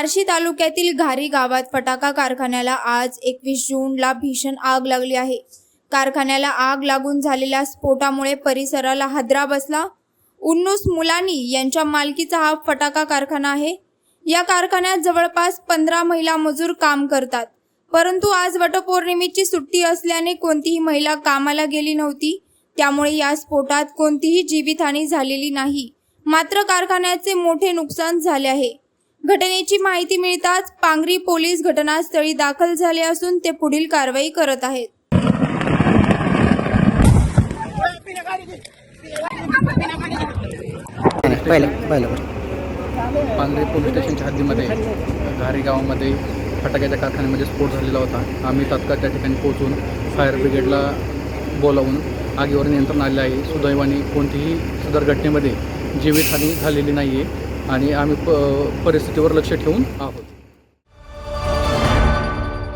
बार्शी तालुक्यातील घारी गावात फटाका कारखान्याला आज एकवीस जूनला भीषण आग लागली आहे. कारखान्याला आग लागून झालेल्या स्फोटामुळे परिसराला हादरा बसला. उन्नूस मुलानी यांच्या मालकीचा हा फटाका कारखाना आहे. या कारखान्यात जवळपास पंधरा महिला मजूर काम करतात. परंतु आज वटपौर्णिमेची सुट्टी असल्याने कोणतीही महिला कामाला गेली नव्हती. त्यामुळे या स्फोटात कोणतीही जीवितहानी झालेली नाही. मात्र कारखान्याचे मोठे नुकसान झाले आहे. घटनेची माहिती मिळताच पांगरी पोलीस घटनास्थळी दाखल झाले असून ते पुढील कारवाई करत आहेत. पहिलं पहिलं बरं. पांगरे पोलीस स्टेशनच्या हद्दीमध्ये घारी गावामध्ये फटाक्याच्या कारखान्यामध्ये स्फोट झालेला होता. आम्ही तात्काळ त्या ठिकाणी पोहोचून फायर ब्रिगेडला बोलावून आगीवर नियंत्रण आले आहे. सुदैवाने कोणतीही सदर घटनेमध्ये जीवितहानी झालेली नाही आहे आणि आम्ही प परिस्थितीवर लक्ष ठेवून आहोत.